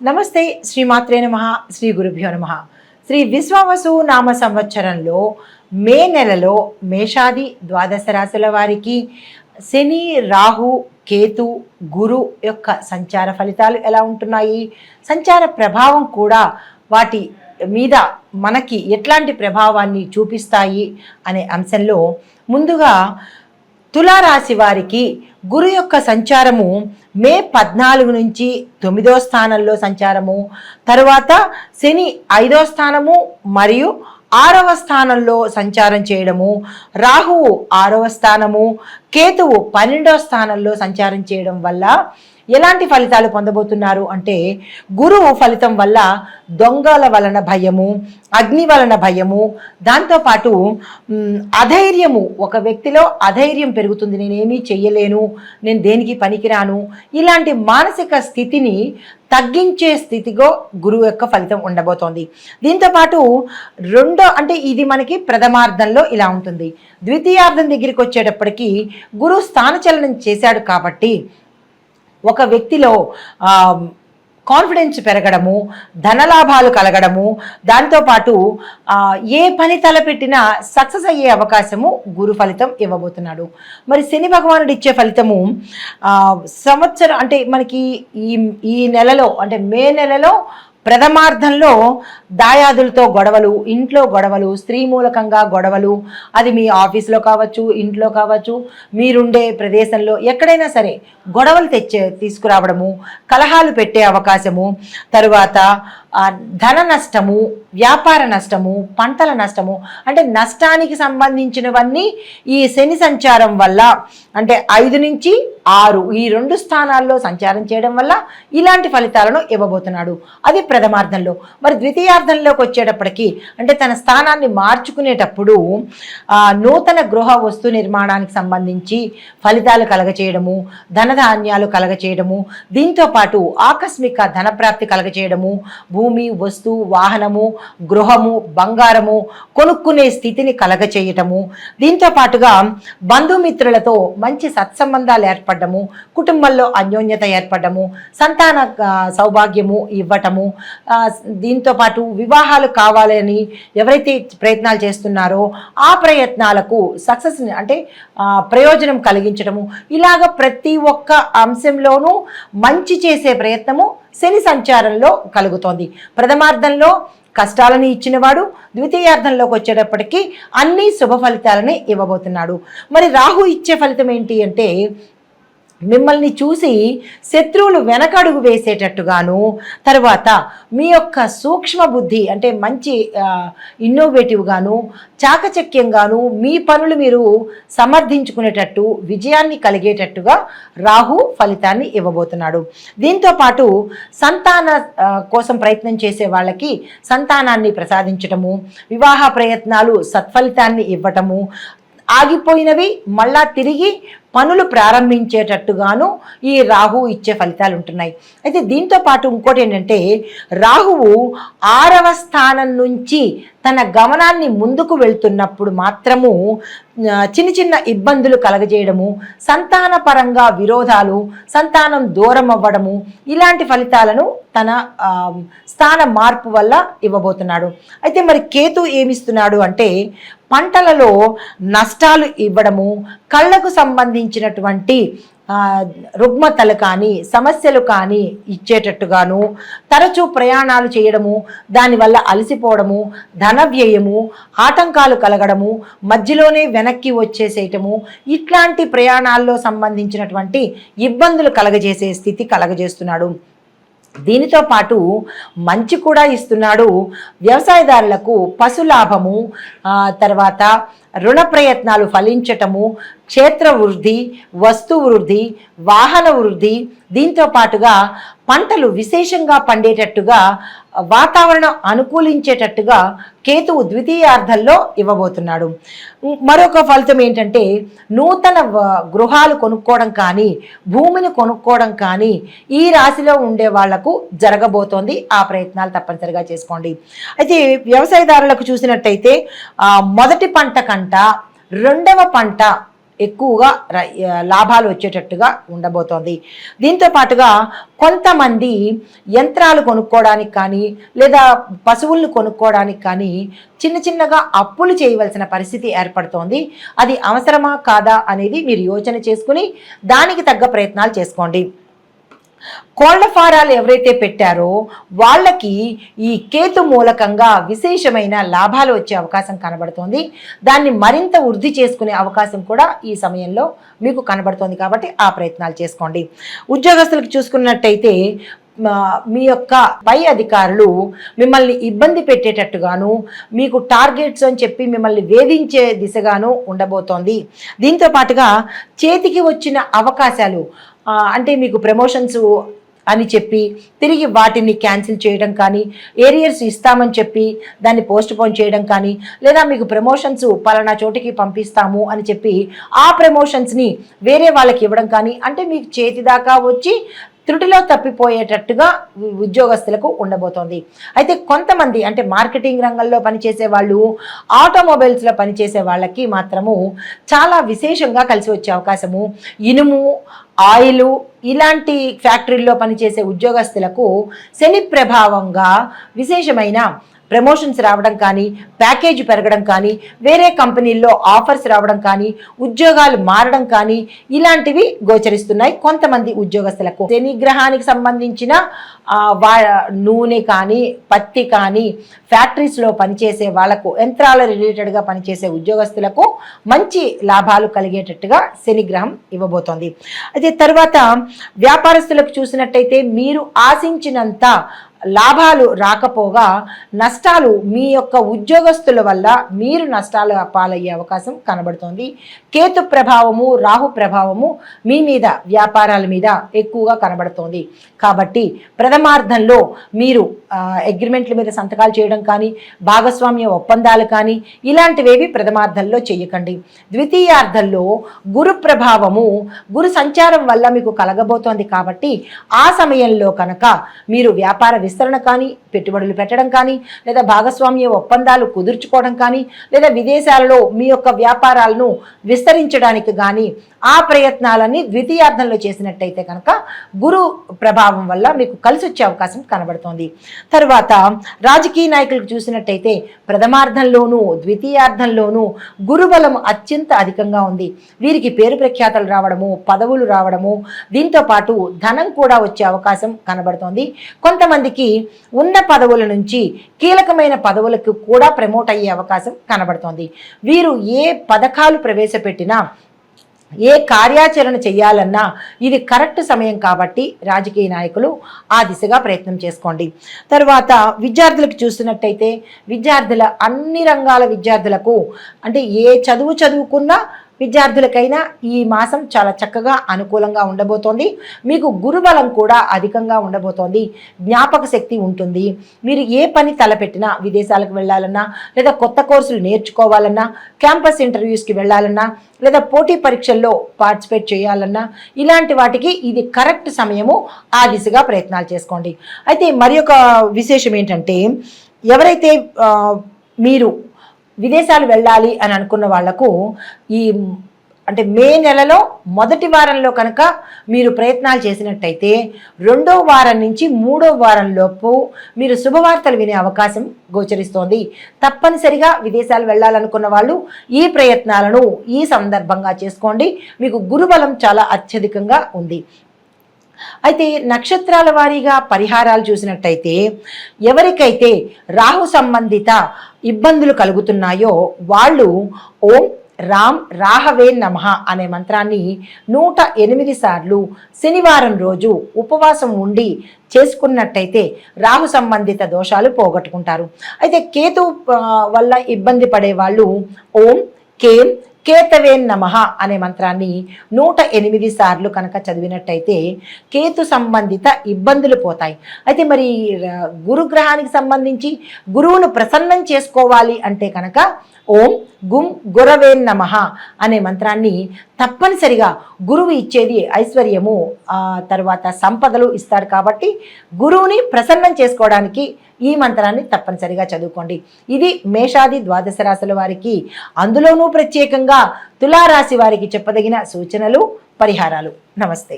నమస్తే శ్రీమాత్రే నమ శ్రీ గురుభ్యో నమ. శ్రీ విశ్వావసు నామ సంవత్సరంలో మే నెలలో మేషాది ద్వాదశ రాశుల వారికి శని రాహు కేతు గురు యొక్క సంచార ఫలితాలు ఎలా ఉంటున్నాయి? సంచార ప్రభావం కూడా వాటి మీద మనకి ఎట్లాంటి ప్రభావాన్ని చూపిస్తాయి? అనే అంశంలో ముందుగా తులారాశి వారికి గురు యొక్క సంచారము మే పద్నాలుగు నుంచి తొమ్మిదో స్థానంలో సంచారము. తరువాత శని ఐదో స్థానము మరియు ఆరవ స్థానంలో సంచారం చేయడము. రాహువు ఆరవ స్థానము కేతువు పన్నెండవ స్థానంలో సంచారం చేయడం వల్ల ఎలాంటి ఫలితాలు పొందబోతున్నారు అంటే గురువు ఫలితం వల్ల దొంగల వలన భయము అగ్ని వలన భయము దాంతోపాటు అధైర్యము. ఒక వ్యక్తిలో అధైర్యం పెరుగుతుంది. నేనేమీ చెయ్యలేను నేను దేనికి పనికిరాను? ఇలాంటి మానసిక స్థితిని తగ్గించే స్థితిగా గురువు యొక్క ఫలితం ఉండబోతోంది. దీంతోపాటు రెండో అంటే ఇది మనకి ప్రథమార్థంలో ఇలా ఉంటుంది. ద్వితీయార్థం దగ్గరికి వచ్చేటప్పటికి గురువు స్థానచలనం చేశాడు కాబట్టి ఒక వ్యక్తిలో కాన్ఫిడెన్స్ పెరగడము ధనలాభాలు కలగడము దాంతోపాటు ఏ పని తలపెట్టినా సక్సెస్ అయ్యే అవకాశము గురు ఫలితం ఇవ్వబోతున్నాడు. మరి శని భగవానుడు ఇచ్చే ఫలితము సంవత్సరం అంటే మనకి ఈ ఈ నెలలో అంటే మే నెలలో ప్రథమార్థంలో దాయాదులతో గొడవలు ఇంట్లో గొడవలు స్త్రీ మూలకంగా గొడవలు. అది మీ ఆఫీస్లో కావచ్చు ఇంట్లో కావచ్చు మీరుండే ప్రదేశంలో ఎక్కడైనా సరే గొడవలు తెచ్చే తీసుకురావడము కలహాలు పెట్టే అవకాశము. తరువాత ధన నష్టము వ్యాపార నష్టము పంటల నష్టము అంటే నష్టానికి సంబంధించినవన్నీ ఈ శని సంచారం వల్ల అంటే ఐదు నుంచి ఆరు ఈ రెండు స్థానాల్లో సంచారం చేయడం వల్ల ఇలాంటి ఫలితాలను ఇవ్వబోతున్నాడు. అది ప్రథమార్థంలో. మరి ద్వితీయార్థంలోకి వచ్చేటప్పటికి అంటే తన స్థానాన్ని మార్చుకునేటప్పుడు నూతన గృహ వస్తు నిర్మాణానికి సంబంధించి ఫలితాలు కలగచేయడము ధనధాన్యాలు కలగచేయడము దీంతో పాటు ఆకస్మిక ధనప్రాప్తి కలగచేయడము భూమి వస్తు వాహనము గృహము బంగారము కొనుక్కునే స్థితిని కలగచేయటము. దీంతో పాటుగా బంధుమిత్రులతో మంచి సత్సంబంధాలు ఏర్పడము కుటుంబంలో అన్యోన్యత ఏర్పడము సంతాన సౌభాగ్యము ఇవ్వటము. దీంతో పాటు వివాహాలు కావాలని ఎవరైతే ప్రయత్నాలు చేస్తున్నారో ఆ ప్రయత్నాలకు సక్సెస్ అంటే ప్రయోజనం కలిగించడము ఇలాగ ప్రతి ఒక్క అంశంలోనూ మంచి చేసే ప్రయత్నము శని సంచారంలో కలుగుతోంది. ప్రథమార్థంలో కష్టాలను ఇచ్చినవాడు ద్వితీయార్థంలోకి వచ్చేటప్పటికీ అన్ని శుభ ఫలితాలని ఇవ్వబోతున్నాడు. మరి రాహు ఇచ్చే ఫలితం ఏంటి అంటే మిమ్మల్ని చూసి శత్రువులు వెనకడుగు వేసేటట్టుగాను తర్వాత మీ యొక్క సూక్ష్మ బుద్ధి అంటే మంచి ఇన్నోవేటివ్గాను చాకచక్యంగాను మీ పనులు మీరు సమర్థించుకునేటట్టు విజయాన్ని కలిగేటట్టుగా రాహు ఫలితాన్ని ఇవ్వబోతున్నాడు. దీంతో పాటు సంతాన కోసం ప్రయత్నం చేసే వాళ్ళకి సంతానాన్ని ప్రసాదించటము వివాహ ప్రయత్నాలు సత్ఫలితాన్ని ఇవ్వటము ఆగిపోయినవి మళ్ళా తిరిగి పనులు ప్రారంభించేటట్టుగాను ఈ రాహు ఇచ్చే ఫలితాలు ఉంటున్నాయి అయితే దీంతో పాటు ఇంకోటి ఏంటంటే రాహువు ఆరవ స్థానం నుంచి తన గమనాన్ని ముందుకు వెళ్తున్నప్పుడు మాత్రము చిన్న చిన్న ఇబ్బందులు కలగజేయడము సంతానపరంగా విరోధాలు సంతానం దూరం అవ్వడము ఇలాంటి ఫలితాలను తన స్థాన మార్పు వల్ల ఇవ్వబోతున్నాడు. అయితే మరి కేతు ఏమిస్తున్నాడు అంటే పంటలలో నష్టాలు ఇవ్వడము కళ్ళకు సంబంధించినటువంటి రుగ్మతలు కానీ సమస్యలు కానీ ఇచ్చేటట్టుగాను తరచూ ప్రయాణాలు చేయడము దానివల్ల అలసిపోవడము ధన వ్యయము ఆటంకాలు కలగడము మధ్యలోనే వెనక్కి వచ్చేసేయటము ఇట్లాంటి ప్రయాణాల్లో సంబంధించినటువంటి ఇబ్బందులు కలగజేసే స్థితి కలగజేస్తున్నాడు. దీనితో పాటు మంచి కూడా ఇస్తున్నాడు. వ్యవసాయదారులకు పశు లాభము తర్వాత రుణ ప్రయత్నాలు ఫలించటము క్షేత్ర వృద్ధి వస్తు వృద్ధి వాహన వృద్ధి దీంతో పాటుగా పంటలు విశేషంగా పండేటట్టుగా వాతావరణం అనుకూలించేటట్టుగా కేతువు ద్వితీయార్థంలో ఇవ్వబోతున్నాడు. మరొక ఫలితం ఏంటంటే నూతన గృహాలు కొనుక్కోవడం కానీ భూమిని కొనుక్కోవడం కానీ ఈ రాశిలో ఉండే వాళ్ళకు జరగబోతోంది. ఆ ప్రయత్నాలు తప్పనిసరిగా చేసుకోండి. అయితే వ్యవసాయదారులకు చూసినట్టయితే మొదటి పంట కంట పంట రెండవ పంట ఎక్కువగా లాభాలు వచ్చేటట్టుగా ఉండబోతోంది. దీంతో పాటుగా కొంతమంది యంత్రాలు కొనుక్కోవడానికి కానీ లేదా పశువులను కొనుక్కోవడానికి కానీ చిన్న చిన్నగా అప్పులు చేయవలసిన పరిస్థితి ఏర్పడుతోంది. అది అవసరమా కాదా అనేది మీరు యోచన చేసుకుని దానికి తగ్గ ప్రయత్నాలు చేసుకోండి. కోళ్ళ ఫారాలు ఎవరైతే పెట్టారో వాళ్ళకి ఈ కేతు మూలకంగా విశేషమైన లాభాలు వచ్చే అవకాశం కనబడుతోంది. దాన్ని మరింత వృద్ధి చేసుకునే అవకాశం కూడా ఈ సమయంలో మీకు కనబడుతోంది కాబట్టి ఆ ప్రయత్నాలు చేసుకోండి. ఉద్యోగస్తులకు చూసుకున్నట్టయితే మీ యొక్క పై అధికారులు మిమ్మల్ని ఇబ్బంది పెట్టేటట్టుగాను మీకు టార్గెట్స్ అని చెప్పి మిమ్మల్ని వేధించే దిశగాను ఉండబోతోంది. దీంతో పాటుగా చేతికి వచ్చిన అవకాశాలు అంటే మీకు ప్రమోషన్స్ అని చెప్పి తిరిగి వాటిని క్యాన్సిల్ చేయడం కానీ ఏరియర్స్ ఇస్తామని చెప్పి దాన్ని పోస్ట్ పోన్ చేయడం కానీ లేదా మీకు ప్రమోషన్స్ పలానా చోటికి పంపిస్తాము అని చెప్పి ఆ ప్రమోషన్స్ని వేరే వాళ్ళకి ఇవ్వడం కానీ అంటే మీకు చేతి దాకా వచ్చి త్రుటిలో తప్పిపోయేటట్టుగా ఉద్యోగస్తులకు ఉండబోతోంది. అయితే కొంతమంది అంటే మార్కెటింగ్ రంగంలో పనిచేసే వాళ్ళు ఆటోమొబైల్స్లో పనిచేసే వాళ్ళకి మాత్రము చాలా విశేషంగా కలిసి వచ్చే అవకాశము. ఇనుము ఆయిలు ఇలాంటి ఫ్యాక్టరీల్లో పనిచేసే ఉద్యోగస్తులకు శని ప్రభావంగా విశేషమైన ప్రమోషన్స్ రావడం కానీ ప్యాకేజ్ పెరగడం కానీ వేరే కంపెనీల్లో ఆఫర్స్ రావడం కానీ ఉద్యోగాలు మారడం కానీ ఇలాంటివి గోచరిస్తున్నాయి. కొంతమంది ఉద్యోగస్తులకు శనిగ్రహానికి సంబంధించిన వా నూనె కానీ పత్తి కానీ ఫ్యాక్టరీస్లో పనిచేసే వాళ్ళకు యంత్రాల రిలేటెడ్గా పనిచేసే ఉద్యోగస్తులకు మంచి లాభాలు కలిగేటట్టుగా శనిగ్రహం ఇవ్వబోతోంది. అయితే తర్వాత వ్యాపారస్తులకు చూసినట్టయితే మీరు ఆశించినంత లాభాలు రాకపోగా నష్టాలు మీ యొక్క ఉద్యోగస్తుల వల్ల మీరు నష్టాలు పాలయ్యే అవకాశం కనబడుతోంది. కేతు ప్రభావము రాహు ప్రభావము మీ మీద వ్యాపారాల మీద ఎక్కువగా కనబడుతోంది. కాబట్టి ప్రథమార్థంలో మీరు అగ్రిమెంట్ల మీద సంతకాలు చేయడం కానీ భాగస్వామ్య ఒప్పందాలు కానీ ఇలాంటివేవి ప్రథమార్థంలో చేయకండి. ద్వితీయార్థంలో గురు ప్రభావము గురు సంచారం వల్ల మీకు కలగబోతోంది కాబట్టి ఆ సమయంలో కనుక మీరు వ్యాపార విస్తరణ కానీ పెట్టుబడులు పెట్టడం కానీ లేదా భాగస్వామ్య ఒప్పందాలు కుదుర్చుకోవడం కానీ లేదా విదేశాలలో మీ యొక్క వ్యాపారాలను విస్తరించడానికి కానీ ఆ ప్రయత్నాలన్నీ ద్వితీయార్థంలో చేసినట్టయితే కనుక గురు ప్రభావం వల్ల మీకు కలిసి వచ్చే అవకాశం కనబడుతోంది. తర్వాత రాజకీయ నాయకులకు చూసినట్టయితే ప్రథమార్థంలోనూ ద్వితీయార్థంలోనూ గురుబలం అత్యంత అధికంగా ఉంది. వీరికి పేరు ప్రఖ్యాతలు రావడము పదవులు రావడము దీంతో పాటు ధనం కూడా వచ్చే అవకాశం కనబడుతోంది. కొంతమందికి ఉన్న పదవుల నుంచి కీలకమైన పదవులకు కూడా ప్రమోట్ అయ్యే అవకాశం కనబడుతోంది. వీరు ఏ పథకాలు ప్రవేశపెట్టినా ఏ కార్యాచరణ చేయాలన్నా ఇది కరెక్ట్ సమయం కాబట్టి రాజకీయ నాయకులు ఆ దిశగా ప్రయత్నం చేసుకోండి. తర్వాత విద్యార్థులకు చూసినట్టయితే విద్యార్థుల అన్ని రంగాల విద్యార్థులకు అంటే ఏ చదువు చదువుకున్నా విద్యార్థులకైనా ఈ మాసం చాలా చక్కగా అనుకూలంగా ఉండబోతోంది. మీకు గురుబలం కూడా అధికంగా ఉండబోతోంది. జ్ఞాపక శక్తి ఉంటుంది. మీరు ఏ పని తలపెట్టినా విదేశాలకు వెళ్ళాలన్నా లేదా కొత్త కోర్సులు నేర్చుకోవాలన్నా క్యాంపస్ ఇంటర్వ్యూస్కి వెళ్ళాలన్నా లేదా పోటీ పరీక్షల్లో పార్టిసిపేట్ చేయాలన్నా ఇలాంటి వాటికి ఇది కరెక్ట్ సమయము ఆ దిశగా ప్రయత్నాలు చేసుకోండి. అయితే మరి విశేషం ఏంటంటే ఎవరైతే మీరు విదేశాలు వెళ్ళాలి అని అనుకున్న వాళ్ళకు ఈ అంటే మే నెలలో మొదటి వారంలో కనుక మీరు ప్రయత్నాలు చేసినట్టయితే రెండో వారం నుంచి మూడో వారంలోపు మీరు శుభవార్తలు వినే అవకాశం గోచరిస్తోంది. తప్పనిసరిగా విదేశాలు వెళ్ళాలనుకున్న వాళ్ళు ఈ ప్రయత్నాలను ఈ సందర్భంగా చేసుకోండి. మీకు గురుబలం చాలా అత్యధికంగా ఉంది. అయితే నక్షత్రాల వారీగా పరిహారాలు చూసినట్టయితే ఎవరికైతే రాహు సంబంధిత ఇబ్బందులు కలుగుతున్నాయో వాళ్ళు ఓం రామ్ రాహవే నమః అనే మంత్రాన్ని నూట ఎనిమిది సార్లు శనివారం రోజు ఉపవాసం ఉండి చేసుకున్నట్టయితే రాహు సంబంధిత దోషాలు పోగొట్టుకుంటారు. అయితే కేతు వల్ల ఇబ్బంది పడే వాళ్ళు ఓం కేం కేతవే నమః అనే మంత్రాన్ని నూట ఎనిమిది సార్లు కనుక చదివినట్టయితే కేతు సంబంధిత ఇబ్బందులు పోతాయి. అయితే మరి గురుగ్రహానికి సంబంధించి గురువును ప్రసన్నం చేసుకోవాలి అంటే కనుక ఓం గుం గురవే నమ అనే మంత్రాన్ని తప్పనిసరిగా గురువు ఇచ్చేది ఐశ్వర్యము. తర్వాత సంపదలు ఇస్తాడు కాబట్టి గురువుని ప్రసన్నం చేసుకోవడానికి ఈ మంత్రాన్ని తప్పనిసరిగా చదువుకోండి. ఇది మేషాది ద్వాదశ రాశుల వారికి అందులోనూ ప్రత్యేకంగా తులారాశి వారికి చెప్పదగిన సూచనలు పరిహారాలు. నమస్తే.